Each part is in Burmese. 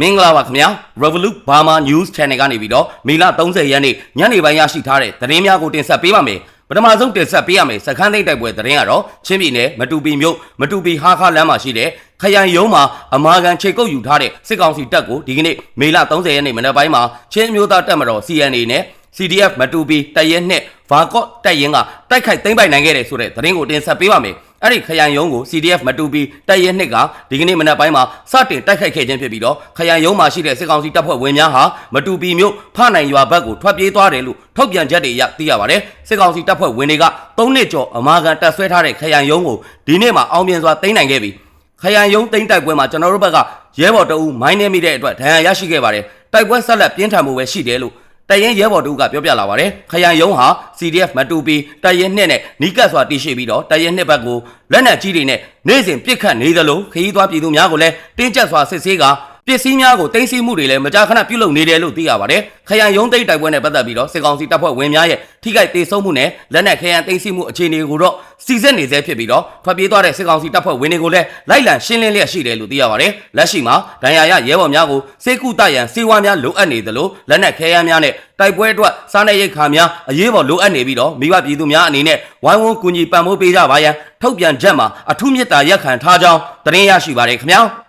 မင်္ဂလာပါခင်ဗျာ Revolut Burma News Channel ကနေပြီးတော့မေလ30ရက်နေ့ညနေပိုင်းရရှိထားတဲ့သတင်းများကိုတင်ဆက်ပေးပါမယ်ပထမဆုံးတင်ဆက်ပေးရမယ်စခန်းသိမ်းတိုက်ပွဲသတင်းကတော့ချင်းပြည်နယ်မတူပီမြို့မတူပီဟာခါလမ်းမှာရှိတဲ့ခရိုင်ရုံးမှာအမာခံခြေကုပ်ယူထားတဲ့စစ်ကောင်စီတပ်ကိုဒီကနေ့မေလ30ရက်နေ့မနက်ပိုင်းမှာချင်းမျိုးသားတပ်မတော် CNA နဲ့ CDF မတူပီတပ်ရဲနှစ်ဘာကော့တပ်ရင်ကတိုက်ခိုက်သိမ်းပိုက်နိုင်ခဲ့တယ်ဆိုတဲ့သတင်းကိုတင်ဆက်ပေးပါမယ် အဲ့ဒီခရိုင်ရုံးကို CDF မတူပီတပ်ရဲနှစ်ကဒီကနေ့မနက်ပိုင်းမှာစတင်တိုက်ခိုက်ခဲ့ခြင်းဖြစ်ပြီးတော့ခရိုင်ရုံးမှာရှိတဲ့စစ်ကောင်စီတပ်ဖွဲ့ဝင်များဟာမတူပီမြို့ဖနိုင်ရွာဘက်ကိုထွက်ပြေးသွားတယ်လို့ထုတ်ပြန်ချက်တွေအရသိရပါတယ်စစ်ကောင်စီတပ်ဖွဲ့ဝင်တွေက၃နှစ်ကျော်အမာခံတပ်ဆွဲထားတဲ့ခရိုင်ရုံးကိုဒီနေ့မှာအောင်မြင်စွာသိမ်းနိုင်ခဲ့ပြီခရိုင်ရုံးသိမ်းတိုက်ပွဲမှာကျွန်တော်တို့ဘက်ကရဲဘော်တအူးမိုင်းနေမိတဲ့အတွက်ဒဏ်ရာရရှိခဲ့ပါတယ်တိုက်ပွဲဆက်လက်ပြင်းထန်မှုပဲရှိတယ်လို့ တရင်ရဲဘော်တို့ကပြောပြလာပါတယ်ခရိုင်ယုံဟာ CDF မတူပီတရင်နှစ်နဲ့နီးကပ်စွာတည်ရှိပြီးတော့တရင်နှစ်ဘက်ကိုလက်နက်ကြီးတွေနဲ့နေ့စဉ်ပစ်ခတ်နေသလိုခရီးသွားပြည်သူများကိုလည်းတင်းကျပ်စွာစစ်ဆေးက ပစ္စည်းများကိုတင်စီမှုတွေလည်းမကြာခဏပြုလုပ်နေတယ်လို့သိရပါတယ်ခရိုင်ယုံသိမ်းတိုက်ပွဲနဲ့ပတ်သက်ပြီးတော့စစ်ကောင်စီတပ်ဖွဲ့ဝင်များရဲ့ထိခိုက်ဒေဆုံးမှုနဲ့လက်နက်ခရိုင်တင်စီမှုအခြေအနေကိုတော့စီစစ်နေဆဲဖြစ်ပြီးတော့ထွက်ပြေးသွားတဲ့စစ်ကောင်စီတပ်ဖွဲ့ဝင်တွေကိုလည်းလိုက်လံရှင်းလင်းလျက်ရှိတယ်လို့သိရပါတယ်လက်ရှိမှာဒဏ်ရာရရဲဘော်များကိုစေကူတရန်စေဝါများလိုအပ်နေသလိုလက်နက်ခဲယမ်းများနဲ့တိုက်ပွဲအတွက်စားနပ်ရိက္ခာများအရေးပေါ်လိုအပ်နေပြီးတော့မိဘပြည်သူများအနေနဲ့ဝိုင်းဝန်းကူညီပံ့ပိုးပေးကြပါရန်ထုတ်ပြန်ချက်မှာအထူးမြတ်တာရက်ခံထားကြောင်းသတင်းရရှိပါတယ်ခင်ဗျာ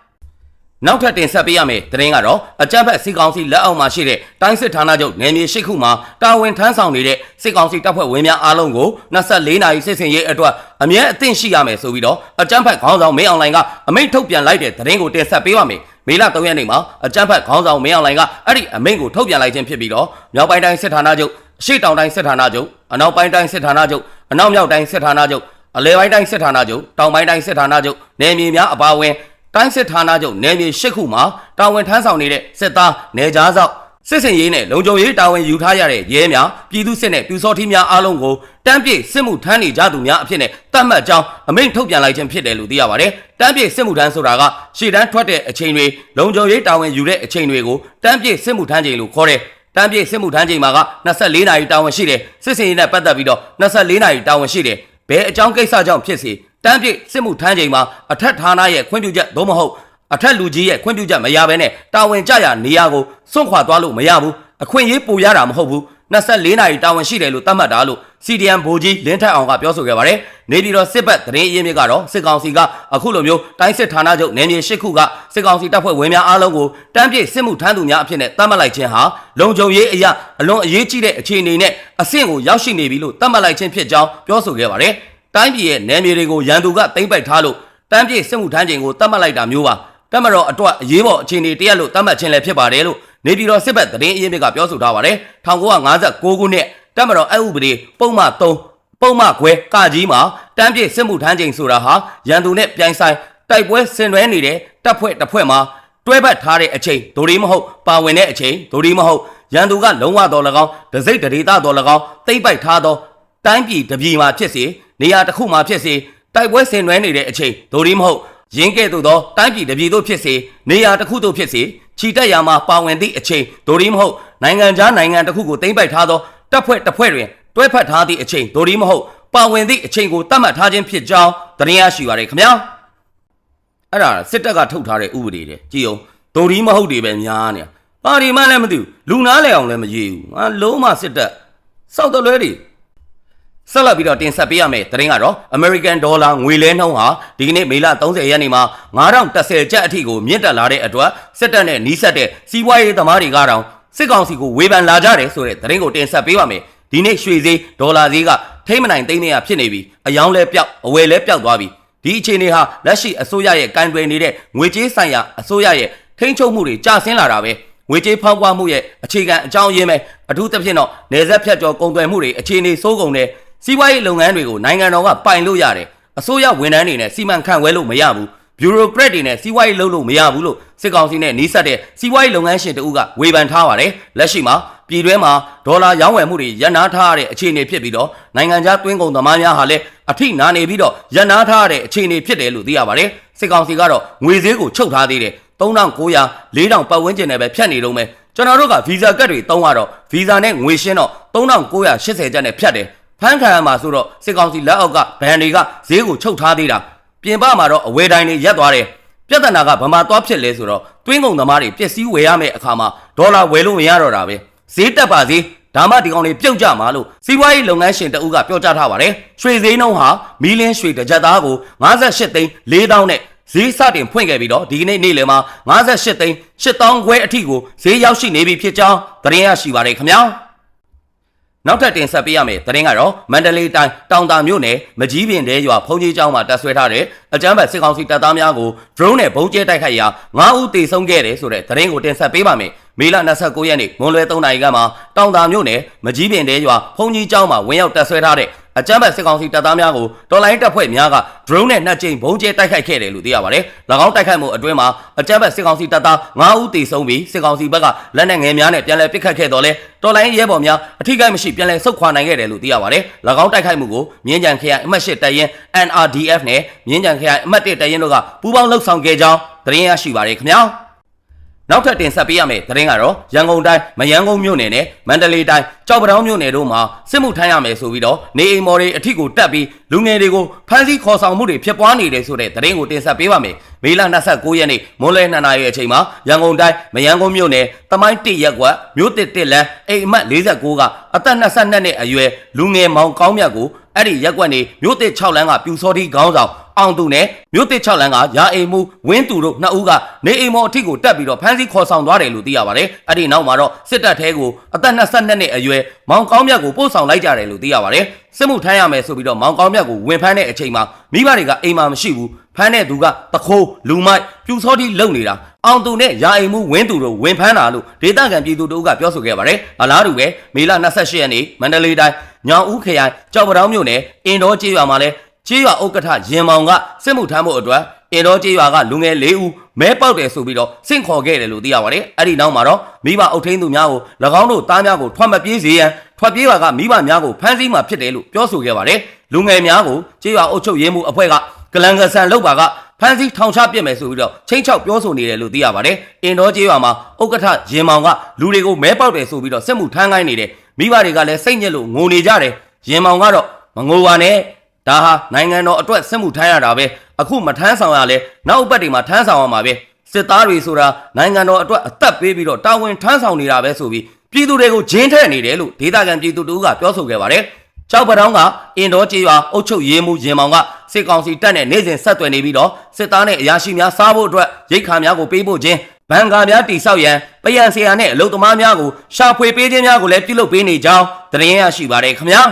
နောက်ထပ်တင်ဆက်ပေးရမယ့်သတင်းကတော့အကြမ်းဖက်စစ်ကောင်စီလက်အောက်မှာရှိတဲ့တိုင်းစစ်ဌာနချုပ်နယ်မြေရှိခုမှာတာဝန်ထမ်းဆောင်နေတဲ့စစ်ကောင်စီတပ်ဖွဲ့ဝင်များအားလုံးကို24နာရီစစ်စင်ရေးအတွက်အမြဲအသင့်ရှိရမယ်ဆိုပြီးတော့အကြမ်းဖက်ခေါင်းဆောင်မင်းအွန်လိုင်းကအမိန့်ထုတ်ပြန်လိုက်တဲ့သတင်းကိုတင်ဆက်ပေးပါမယ်မေလ3ရက်နေ့မှာအကြမ်းဖက်ခေါင်းဆောင်မင်းအွန်လိုင်းကအဲ့ဒီအမိန့်ကိုထုတ်ပြန်လိုက်ခြင်းဖြစ်ပြီးတော့မြောက်ပိုင်းတိုင်းစစ်ဌာနချုပ်အရှေ့တောင်တိုင်းစစ်ဌာနချုပ်အနောက်ပိုင်းတိုင်းစစ်ဌာနချုပ်အနောက်မြောက်တိုင်းစစ်ဌာနချုပ်အလဲပိုင်းတိုင်းစစ်ဌာနချုပ်တောင်ပိုင်းတိုင်းစစ်ဌာနချုပ်နယ်မြေများအပါအဝင် တိုင်းစစ်ဌာနချုပ်နယ်မြေ၈ခုမှာတာဝန်ထမ်းဆောင်နေတဲ့စစ်သားနယ်ကြားစောက်စစ်စင်ရေးနဲ့လုံခြုံရေးတာဝန်ယူထားရတဲ့ရဲများပြည်သူစစ်နဲ့ပြူစောထီးများအားလုံးကိုတန်းပြည့်စစ်မှုထမ်းနေကြသူများအဖြစ်နဲ့တတ်မှတ်ကြောင်းအမိန့်ထုတ်ပြန်လိုက်ခြင်းဖြစ်တယ်လို့သိရပါတယ်။တန်းပြည့်စစ်မှုထမ်းဆိုတာကရှေ့တန်းထွက်တဲ့အချိန်တွေလုံခြုံရေးတာဝန်ယူတဲ့အချိန်တွေကိုတန်းပြည့်စစ်မှုထမ်းချိန်လို့ခေါ်တယ်။တန်းပြည့်စစ်မှုထမ်းချိန်မှာက24နာရီတာဝန်ရှိတယ်။စစ်စင်ရေးနဲ့ပတ်သက်ပြီးတော့24နာရီတာဝန်ရှိတယ်။ဘယ်အကြောင်းကိစ္စကြောင့်ဖြစ်စေ တန်းပြည့်စစ်မှုထမ်းချိန်မှာအထက်ဌာနရဲ့ခွင့်ပြုချက်သို့မဟုတ်အထက်လူကြီးရဲ့ခွင့်ပြုချက်မရဘဲနဲ့တာဝန်ကြရနေရကိုစွန့်ခွာသွားလို့မရဘူးအခွင့်အရေးပိုရတာမဟုတ်ဘူး24နာရီတာဝန်ရှိတယ်လို့သတ်မှတ်တာလို့ CDM ဗိုလ်ကြီးလင်းထက်အောင်ကပြောဆိုခဲ့ပါတယ်နေပြည်တော်စစ်ဘက်သတင်းအရင်းမြစ်ကတော့စစ်ကောင်စီကအခုလိုမျိုးတိုင်းစစ်ဌာနချုပ်နယ်မြေ၈ခုကစစ်ကောင်စီတပ်ဖွဲ့ဝင်များအားလုံးကိုတန်းပြည့်စစ်မှုထမ်းသူများအဖြစ်နဲ့သတ်မှတ်လိုက်ခြင်းဟာလုံခြုံရေးအရာအလွန်အရေးကြီးတဲ့အခြေအနေနဲ့အဆင့်ကိုရောက်ရှိနေပြီလို့သတ်မှတ်လိုက်ခြင်းဖြစ်ကြောင်းပြောဆိုခဲ့ပါတယ် တိုင်းပြည်ရဲ့နယ်မြေတွေကိုရန်သူကသိမ်းပိုက်ထားလို့တန်းပြည့်စစ်မှုထမ်းခြင်းကိုသတ်မှတ်လိုက်တာမျိုးပါတမတော်အတွက်အရေးပေါ်အခြေအနေတရက်လို့သတ်မှတ်ခြင်းလည်းဖြစ်ပါတယ်လို့နေပြည်တော်စစ်ဘက်သတင်းအရင်းမြစ်ကပြောဆိုထားပါတယ်1956ခုနှစ်တမတော်အဥပဒေပုံမှန်3ပုံမှန်ခွဲကကြီးမှာတန်းပြည့်စစ်မှုထမ်းခြင်းဆိုတာဟာရန်သူနဲ့ပြိုင်ဆိုင်တိုက်ပွဲဆင်နွှဲနေတဲ့တပ်ဖွဲ့တစ်ဖွဲ့မှာတွဲဘက်ထားတဲ့အချိန်ဒိုရီမဟုတ်ပါဝင်တဲ့အချိန်ဒိုရီမဟုတ်ရန်သူကလုံးဝတော်၎င်းဒစိတ်တရေတာတော်၎င်းတိမ့်ပိုက်ထားသောတိုင်းပြည်တပြည်မှာဖြစ်စေ နေရာတစ်ခုမှာဖြစ်စေတိုက်ပွဲဆင်နွှဲနေတဲ့အချိန်ဒိုရီမဟုတ်ရင်းကဲ့သို့သောတိုင်းပြည်တပြည်သို့ဖြစ်စေနေရာတစ်ခုသို့ဖြစ်စေခြိတက်ရာမှာပါဝင်သည့်အချိန်ဒိုရီမဟုတ်နိုင်ငံခြားနိုင်ငံတစ်ခုကိုသိမ့်ပိုက်ထားသောတပ်ဖွဲ့တစ်ဖွဲ့တွင်တွဲဖက်ထားသည့်အချိန်ဒိုရီမဟုတ်ပါဝင်သည့်အချိန်ကိုတတ်မှတ်ထားခြင်းဖြစ်ကြောင်းသတင်းရရှိပါရခင်ဗျာအဲ့ဒါစစ်တပ်ကထုတ်ထားတဲ့ဥပဒေတဲ့ကြည်အောင်ဒိုရီမဟုတ်တွေပဲများနေပါရီမှလည်းမသိဘူးလူနာလေအောင်လည်းမရေးဘူးငါလုံးမစစ်တပ်စောက်တလွဲတွေ ဆက်လက်ပြီးတော့တင်ဆက်ပေးရမယ့်သတင်းကတော့ American Dollar ငွေလဲနှုန်းဟာဒီကနေ့မေလ30ရက်နေ့မှာ9010ကျပ်အထိကိုမြင့်တက်လာတဲ့အတွက်စစ်တပ်နဲ့နှီးဆက်တဲ့စီးပွားရေးသမားတွေကတော့စစ်ကောင်စီကိုဝေဖန်လာကြတယ်ဆိုတဲ့သတင်းကိုတင်ဆက်ပေးပါမယ်။ဒီနေ့ရွှေဈေးဒေါ်လာဈေးကထိမ့်မနိုင်သိမ့်မရဖြစ်နေပြီးအယောင်းလဲပြောက်အဝယ်လဲပြောက်သွားပြီ။ဒီအခြေအနေဟာလက်ရှိအစိုးရရဲ့ကင်တွယ်နေတဲ့ငွေကြေးဆိုင်ရာအစိုးရရဲ့ထိန်းချုပ်မှုတွေကျဆင်းလာတာပဲ။ငွေကြေးဖောက်ပွားမှုရဲ့အခြေခံအကြောင်းရင်းပဲအထူးသဖြင့်တော့နေဆက်ဖြတ်ကျော်ကုန်သွယ်မှုတွေအခြေအနေစိုးကုန်တဲ့ စီးပွားရေးလုပ်ငန်းတွေကိုနိုင်ငံတော်ကပိုင်လို့ရတယ်အစိုးရဝန်ထမ်းတွေနဲ့စီမံခန့်ခွဲလို့မရဘူးဘျူရိုကရက်တွေနဲ့စီးပွားရေးလုပ်လို့မရဘူးလို့စစ်ကောင်စီနဲ့နှီးစပ်တဲ့စီးပွားရေးလုပ်ငန်းရှင်တဦးကဝေဖန်ထားပါတယ်လက်ရှိမှာပြည်တွင်းမှာဒေါ်လာရောင်းဝယ်မှုတွေရပ်နားထားရတဲ့အခြေအနေဖြစ်ပြီးတော့နိုင်ငံခြားတွင်းကုန်သမားများဟာလည်းအထိနာနေပြီးတော့ရပ်နားထားရတဲ့အခြေအနေဖြစ်တယ်လို့သိရပါတယ်စစ်ကောင်စီကတော့ငွေဈေးကိုချုပ်ထားသေးတယ်3900 4000ပတ်ဝန်းကျင်နဲ့ပဲဖြတ်နေတော့မယ်ကျွန်တော်တို့ကဗီဇာကတ်တွေတုံးရတော့ဗီဇာနဲ့ငွေရှင်းတော့3980ကျပ်နဲ့ဖြတ်တယ် ဖမ်းခံရမှာဆိုတော့စစ်ကောင်စီလက်အောက်ကဘန်တွေကဈေးကိုချုပ်ထားသေးတာပြင်ပမှာတော့အဝယ်တိုင်းတွေရက်သွားတယ်ပြဿနာကဗမာသွားဖြစ်လဲဆိုတော့တွင်းကုန်သမားတွေပျက်စီးဝယ်ရမယ့်အခါမှာဒေါ်လာဝယ်လို့မရတော့တာပဲဈေးတက်ပါစေဒါမှဒီကောင်တွေပြုတ်ကြမှာလို့စီးပွားရေးလုပ်ငန်းရှင်တအုပ်ကပြောကြားထားပါတယ်ရွှေဈေးနှုန်းဟာမီလင်းရွှေတစ်ကြက်သားကို58သိန်း4000နဲ့ဈေးစတင်ဖွင့်ခဲ့ပြီးတော့ဒီကနေ့နေ့လယ်မှာ58သိန်း8000ခွဲအထိကိုဈေးရောက်ရှိနေပြီဖြစ်ကြောင်းသတင်းရရှိပါတယ်ခင်ဗျာ နောက်ထပ်တင်ဆက်ပေးရမယ့်သတင်းကတော့မန္တလေးတိုင်းတောင်တာမြို့နယ်မကြီးပင်တဲရွာဖုန်ကြီးကျောင်းမှာတပ်ဆွဲထားတဲ့အကြမ်းဖက်စစ်ကောင်စီတပ်သားများကို drone နဲ့ဘုံကျဲတိုက်ခိုက်ရာ9ဦးသေဆုံးခဲ့တယ်ဆိုတဲ့သတင်းကိုတင်ဆက်ပေးပါမယ်။မေလ29ရက်နေ့မွန်လွဲ3နာရီကမှတောင်တာမြို့နယ်မကြီးပင်တဲရွာဖုန်ကြီးကျောင်းမှာဝင်ရောက်တပ်ဆွဲထားတဲ့အကြမ်းဖက်စစ်ကောင်စီတပ်သားများကိုတော်လိုင်းတပ်ဖွဲ့များက drone နဲ့နှစ်ကြိမ်ဘုံကျဲတိုက်ခိုက်ခဲ့တယ်လို့သိရပါတယ်။၎င်းတိုက်ခိုက်မှုအတွင်းမှာအကြမ်းဖက်စစ်ကောင်စီတပ်သား9ဦးသေဆုံးပြီးစစ်ကောင်စီဘက်ကလက်နက်ငယ်များနဲ့ပြန်လည်ပစ်ခတ်ခဲ့တော့လဲတော်လိုင်းရဲဘော်များအထိကိမရှိပြန်လည်ဆုတ်ခွာနိုင်ခဲ့တယ်လို့သိရပါတယ်။၎င်းတိုက်ခိုက်မှုကိုမြင်းကြံခရိုင်အမှတ်၈တပ်ရင်း NRDF နဲ့မြင်းကြံခရိုင်အမှတ်၁တပ်ရင်းတို့ကပူးပေါင်းလှုပ်ဆောင်ခဲ့ကြောင်းသတင်းရရှိပါတယ်ခင်ဗျာ။နောက်ထပ်တင်ဆက်ပေးရမယ့်သတင်းကတော့ရန်ကုန်တိုင်းမယန်းကုန်းမြို့နယ်နဲ့မန္တလေးတိုင်းကြောက်ပတောင်းမြို့နယ်တို့မှာစစ်မှုထမ်းရမယ်ဆိုပြီးတော့နေအိမ်မော်တွေအထိကိုတက်ပြီးလူငယ်တွေကိုဖမ်းဆီးခေါ်ဆောင်မှုတွေဖြစ်ပွားနေတယ်ဆိုတဲ့သတင်းကိုတင်ဆက်ပေးပါမယ်။မေလ29ရက်နေ့မွန်းလယ်2နာရီအချိန်မှာရန်ကုန်တိုင်းမယန်းကုန်းမြို့နယ်တမိုင်းတစ်ရက်ကွက်မြို့တစ်တစ်လမ်းအိမ်အမှတ်49ကအသက်22နှစ်အရွယ်လူငယ်မောင်ကောင်းမြတ်ကို အဲ့ဒီရက်ကွက်နေမြို့တစ်6လမ်းကပြူစောတိခေါင်းဆောင်အောင်သူနဲ့မြို့တစ်6လမ်းကရာအိမ်မှုဝင်းသူတို့နှစ်ဦးကနေအိမ်မော်အထိကိုတက်ပြီးတော့ဖမ်းဆီးခေါ်ဆောင်သွားတယ်လို့သိရပါတယ်။အဲ့ဒီနောက်မှာတော့စစ်တပ်ထဲကိုအသက်22နှစ်အရွယ်မောင်ကောင်းမြတ်ကိုပို့ဆောင်လိုက်ကြတယ်လို့သိရပါတယ်။စစ်မှုထမ်းရမယ်ဆိုပြီးတော့မောင်ကောင်းမြတ်ကိုဝင်ဖမ်းတဲ့အချိန်မှာမိဘတွေကအိမ်မှာမရှိဘူး။ဖမ်းတဲ့သူကတခိုးလူမိုက်ပြူစောတိလုံနေတာအောင်သူနဲ့ရာအိမ်မှုဝင်းသူတို့ဝင်ဖမ်းတာလို့ဒေသခံပြည်သူတို့ကပြောဆိုခဲ့ပါတယ်။အလားတူပဲမေလ28ရက်နေ့မန္တလေးတိုင်း ညောင်ဦးခရိုင်ကြောက်ပတောင်းမြို့နယ်အင်တော်ကျေးရွာမှာလဲကျေးရွာဥက္ကဋ္ဌရင်မောင်ကစစ်မှုထမ်းဖို့အတွက်အင်တော်ကျေးရွာကလူငယ်၄ဦးမဲပေါက်တယ်ဆိုပြီးတော့စင့်ခေါ်ခဲ့တယ်လို့သိရပါတယ်။အဲ့ဒီနောက်မှာတော့မိဘအုပ်ထိန်းသူများကို၎င်းတို့သားများကိုထွက်မပြေးစေရန်ထွက်ပြေးပါကမိဘများကိုဖမ်းဆီးမှဖြစ်တယ်လို့ပြောဆိုခဲ့ပါတယ်။လူငယ်များကိုကျေးရွာအုပ်ချုပ်ရေးမှုအဖွဲ့ကကလန်ကဆန်လောက်ပါကဖမ်းဆီးထောင်ချပြစ်မယ်ဆိုပြီးတော့ချင်းချောက်ပြောဆိုနေတယ်လို့သိရပါတယ်။အင်တော်ကျေးရွာမှာဥက္ကဋ္ဌရင်မောင်ကလူတွေကိုမဲပေါက်တယ်ဆိုပြီးတော့စစ်မှုထမ်းခိုင်းနေတယ်။ မိဘတွေကလည်းစိတ်ညစ်လို့ငိုနေကြတယ်။ရင်မောင်ကတော့မငိုပါနဲ့ဒါဟာနိုင်ငံတော်အတွက်စစ်မှုထမ်းရတာပဲအခုမထမ်းဆောင်ရလဲနောက်အပတ်တွေမှာထမ်းဆောင်ရမှာပဲစစ်သားတွေဆိုတာနိုင်ငံတော်အတွက်အသက်ပေးပြီးတော့တာဝန်ထမ်းဆောင်နေတာပဲဆိုပြီးပြည်သူတွေကိုဂျင်းထည့်နေတယ်လို့ဒေသခံပြည်သူတို့ကပြောဆိုခဲ့ပါတယ်ကြောက်ပတောင်းကအင်တော်ကျေးရွာအုပ်ချုပ်ရေးမှုရင်မောင်ကစစ်ကောင်စီတပ်နဲ့နေစဉ်ဆက်သွယ်နေပြီးတော့စစ်သားနဲ့အရာရှိများစားဖို့အတွက်ရိတ်ခါများကိုပေးဖို့ချင်း ဘန်ကာများတိဆောက်ရန်ပယံဆရာနဲ့အလုသမားများကိုရှာဖွေပေးခြင်းများကိုလည်းပြုလုပ်ပေးနေကြောင်းသတင်းရရှိပါတယ်ခင်ဗျာ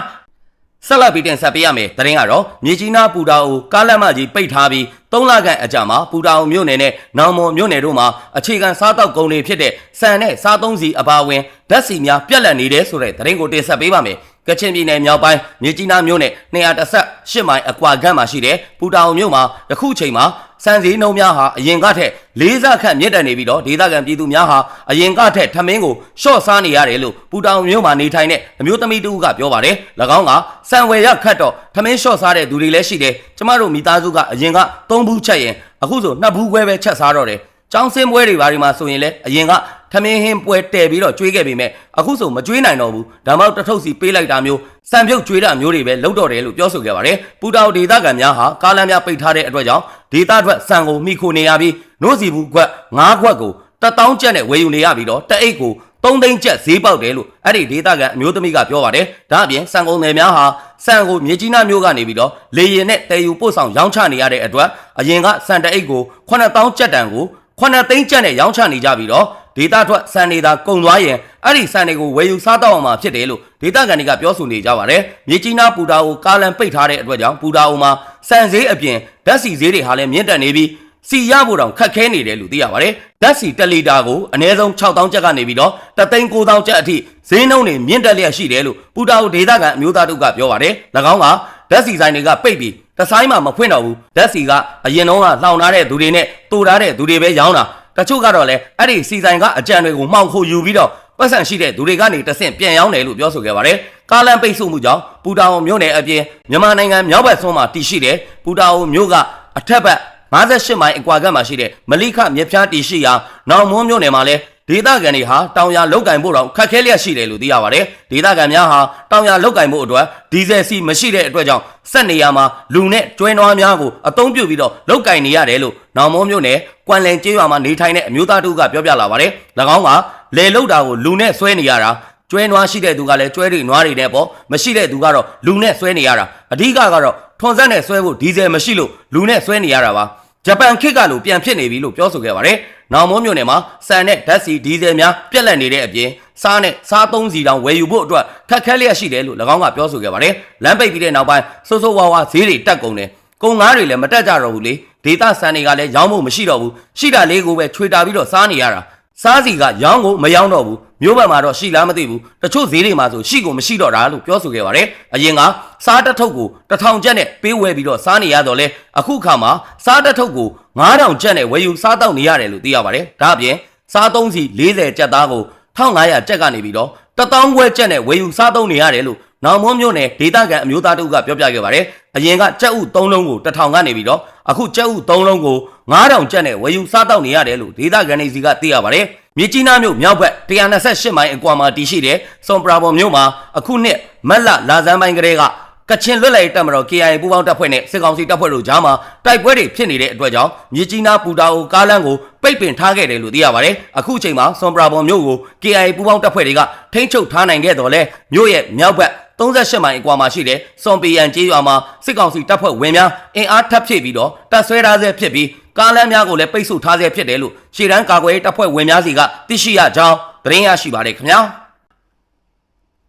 ဆက်လက်ပြီးတင်ဆက်ပေးရမယ်သတင်းကတော့မြေကြီးနားပူတာအိုကားလက်မကြီးပိတ်ထားပြီး၃လခန့်အကြာမှာပူတာအိုမြို့နယ်နဲ့နောင်မွန်မြို့နယ်တို့မှာအခြေခံစားတောက်ကုန်တွေဖြစ်တဲ့ဆန်နဲ့စားသုံးစီအပါအဝင်ဓာတ်စီများပြက်လက်နေတယ်ဆိုတဲ့သတင်းကိုတင်ဆက်ပေးပါမယ် ကချင်ပြည်နယ်မြောက်ပိုင်းမြေကြီးနားမြို့နယ်218မိုင်အကွာခန့်မှာရှိတဲ့ပူတာအိုမြို့မှာယခုချိန်မှာစံစည်းနှုံးများဟာအရင်ကထက်လေးစားခန့်မြင့်တက်နေပြီးတော့ဒေသခံပြည်သူများဟာအရင်ကထက်ထမင်းကိုရှော့စားနေရတယ်လို့ပူတာအိုမြို့မှာနေထိုင်တဲ့အမျိုးသမီးတူကပြောပါတယ်၎င်းကစံဝယ်ရခတ်တော့ထမင်းရှော့စားတဲ့သူတွေလည်းရှိတယ်ကျမတို့မိသားစုကအရင်က၃ဘူးချက်ရင်အခုဆိုနှစ်ဘူးခွဲပဲချက်စားတော့တယ်ကျောင်းစင်းပွဲတွေဘာတွေမှာဆိုရင်လည်းအရင်ကထ မင်းဟင်းပွဲတဲပြီးတော့ကျွေးခဲ့ပေမဲ့အခုဆိုမကျွေးနိုင်တော့ဘူးဒါမှမဟုတ်တထုပ်စီပေးလိုက်တာမျိုးစံပြုတ်ကျွေးတာမျိုးတွေပဲလုပ်တော့တယ်လို့ပြောဆိုခဲ့ပါတယ်ပူတာဒေသခံများဟာကားလမ်းများပိတ်ထားတဲ့အတွက်ကြောင့်ဒေသထွက်စံကိုမိခိုနေရပြီးနို့စီဘူးခွက်ငါးခွက်ကိုတက်တောင်းကျက်နဲ့ဝယ်ယူနေရပြီးတော့တအိတ်ကို3သိန်းကျပ်ဈေးပေါက်တယ်လို့အဲ့ဒီဒေသခံအမျိုးသမီးကပြောပါတယ်ဒါအပြင်စံကုန်တယ်များဟာစံကိုမြေကြီးနားမျိုးကနေပြီးတော့လေရင်နဲ့တဲယူပို့ဆောင်ရောင်းချနေရတဲ့အတွက်အရင်ကစံတအိတ်ကို9000ကျပ်တန်ကို9သိန်းကျပ်နဲ့ရောင်းချနေကြပြီးတော့ ဒေတာထွက်စံနေတာကုံသွားရင်အဲ့ဒီစံတွေကိုဝယ်ယူစားတော့အောင်မှာဖြစ်တယ်လို့ဒေတာကန်တွေကပြောဆိုနေကြပါတယ်မြေကြီးနားပူတာကိုကားလန်ပိတ်ထားတဲ့အတွက်ကြောင့်ပူတာအိုမှာစံဈေးအပြင်ဓာတ်စီဈေးတွေဟာလည်းမြင့်တက်နေပြီးစီရဖို့တောင်ခက်ခဲနေတယ်လို့သိရပါတယ်။ဓာတ်စီ1လီတာကိုအနည်းဆုံး6000ကျပ်ကနေပြီးတော့3,9000ကျပ်အထိဈေးနှုန်းတွေမြင့်တက်လျက်ရှိတယ်လို့ပူတာအိုဒေသခံအမျိုးသားတို့ကပြောပါတယ်။၎င်းကဓာတ်စီဆိုင်တွေကပိတ်ပြီးတဆိုင်မှမဖွင့်တော့ဘူးဓာတ်စီကအရင်တော့ကလှောင်ထားတဲ့သူတွေနဲ့တူထားတဲ့သူတွေပဲရောင်းတာ တချို့ကတော့လည်းအဲ့ဒီစီဆိုင်ကအကြံတွေကိုမှောင်ခိုယူပြီးတော့ပတ်စံရှိတဲ့သူတွေကနေတဆင့်ပြန်ရောင်းတယ်လို့ပြောဆိုခဲ့ပါတယ်။ကားလန်ပိတ်ဆို့မှုကြောင့်ပူတာအိုမြို့နယ်အပြင်မြန်မာနိုင်ငံမြောက်ဘက်ဆွမ်းမှာတည်ရှိတဲ့ပူတာအိုမြို့ကအထက်ဘက်58မိုင်အကွာကတ်မှာရှိတဲ့မလိခမြက်ဖျားတီရှိရာနောင်မွန်းမြို့နယ်မှာလည်း ဒေသခံတွေဟာတောင်ယာလောက်ကင်ဖို့တော့ခက်ခဲလျက်ရှိတယ်လို့သိရပါတယ်ဒေသခံများဟာတောင်ယာလောက်ကင်ဖို့အတွက်ဒီဇယ်စီမရှိတဲ့အတွက်ကြောင့်စက်နေရမှာလူနဲ့ကျွဲနွားများကိုအသုံးပြုပြီးတော့လောက်ကင်နေရတယ်လို့နောင်မောမျိုးနဲ့ကွမ်လန်ကျေးရွာမှာနေထိုင်တဲ့အမျိုးသားတို့ကပြောပြလာပါတယ်၎င်းကလေလောက်တာကိုလူနဲ့ဆွဲနေရတာကျွဲနွားရှိတဲ့သူကလည်းကျွဲတွေနွားတွေနဲ့ပေါ့မရှိတဲ့သူကတော့လူနဲ့ဆွဲနေရတာအဓိကကတော့ထွန်စက်နဲ့ဆွဲဖို့ဒီဇယ်မရှိလို့လူနဲ့ဆွဲနေရတာပါဂျပန်ခေတ်ကလိုပြန်ဖြစ်နေပြီလို့ပြောဆိုခဲ့ပါတယ်။ နောင်မိုးမြို့နယ်မှာစံနဲ့ဓာတ်ဆီဒီဇယ်များပြက်လက်နေတဲ့အပြင်စားနဲ့စားသုံးစီတောင်ဝယ်ယူဖို့အတွက်ခက်ခဲလျက်ရှိတယ်လို့၎င်းကပြောဆိုခဲ့ပါတယ်။လမ်းပိတ်ပြီးတဲ့နောက်ပိုင်းစိုးစိုးဝါးဝါဈေးတွေတက်ကုန်တယ်။ကုန်ငါးတွေလည်းမတက်ကြတော့ဘူးလေ။ဒေတာစံတွေကလည်းရောင်းဖို့မရှိတော့ဘူး။ရှိတာလေးကိုပဲချွေတာပြီးတော့စားနေရတာ။စားစီကရောင်းကိုမရောင်းတော့ဘူး မျိုးဘက်မှာတော့ရှိလားမသိဘူးတချို့ဈေးတွေမှာဆိုရှိကိုမရှိတော့တာလို့ပြောဆိုခဲ့ပါတယ်အရင်ကစားတစ်ထုပ်ကိုတစ်ထောင်ကျပ်နဲ့ပေးဝယ်ပြီးတော့စားနေရတော့လဲအခုခါမှာစားတစ်ထုပ်ကို9000ကျပ်နဲ့ဝယ်ယူစားတော့နေရတယ်လို့သိရပါတယ်ဒါအပြင်စားသုံးစီ40ကျပ်သားကို1500ကျပ်ကနေပြီးတော့1000ခွဲကျပ်နဲ့ဝယ်ယူစားသုံးနေရတယ်လို့နောင်မွန်းမြို့နယ်ဒေသခံအမျိုးသားတို့ကပြောပြခဲ့ပါတယ်အရင်ကကြက်ဥ3လုံးကို1000ကနေပြီးတော့အခုကြက်ဥ3လုံးကို9000ကျပ်နဲ့ဝယ်ယူစားတော့နေရတယ်လို့ဒေသခံတွေစီကသိရပါတယ် မြစ်ကြီးနားမြို့မြောက်ဘက်128မိုင်အကွာမှာတည်ရှိတဲ့စွန်ပရာဘော်မြို့မှာအခုနှစ်မက်လလာဇန်ပိုင်းကလေးကကချင်လွတ်လပ်ရေးတပ်မတော် KIA ပူးပေါင်းတပ်ဖွဲ့နဲ့စစ်ကောင်စီတပ်ဖွဲ့တို့ကြားမှာတိုက်ပွဲတွေဖြစ်နေတဲ့အတွက်ကြောင့်မြစ်ကြီးနားပူတာအိုကားလမ်းကိုပိတ်ပင်ထားခဲ့တယ်လို့သိရပါတယ်။အခုချိန်မှာစွန်ပရာဘော်မြို့ကို KIA ပူးပေါင်းတပ်ဖွဲ့တွေကထိန်းချုပ်ထားနိုင်ခဲ့တော်လဲမြို့ရဲ့မြောက်ဘက်38မိုင်အကွာမှာရှိတဲ့စွန်ပီယန်ကျေးရွာမှာစစ်ကောင်စီတပ်ဖွဲ့ဝင်များအင်အားထပ်ဖြည့်ပြီးတော့တပ်ဆွဲထားဆဲဖြစ်ပြီး ကားလမ်းများကိုလည်းပိတ်ဆို့ထားဆဲဖြစ်တယ်လို့ရှေ့တန်းကာကွယ်ရေးတပ်ဖွဲ့ဝင်များစီကသိရှိရကြောင်းသတင်းရရှိပါတယ်ခင်ဗျာ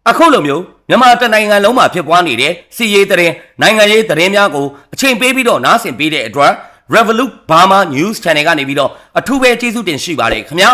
အခုလိုမျိုးမြန်မာတနိုင်ငံလုံးမှာဖြစ်ပွားနေတဲ့စီရေးသတင်းနိုင်ငံရေးသတင်းများကိုအချိန်ပေးပြီးတော့နားဆင်ပေးတဲ့အတွက် Revolut Burma News Channel ကနေပြီးတော့အထူးပဲကျေးဇူးတင်ရှိပါတယ်ခင်ဗျာ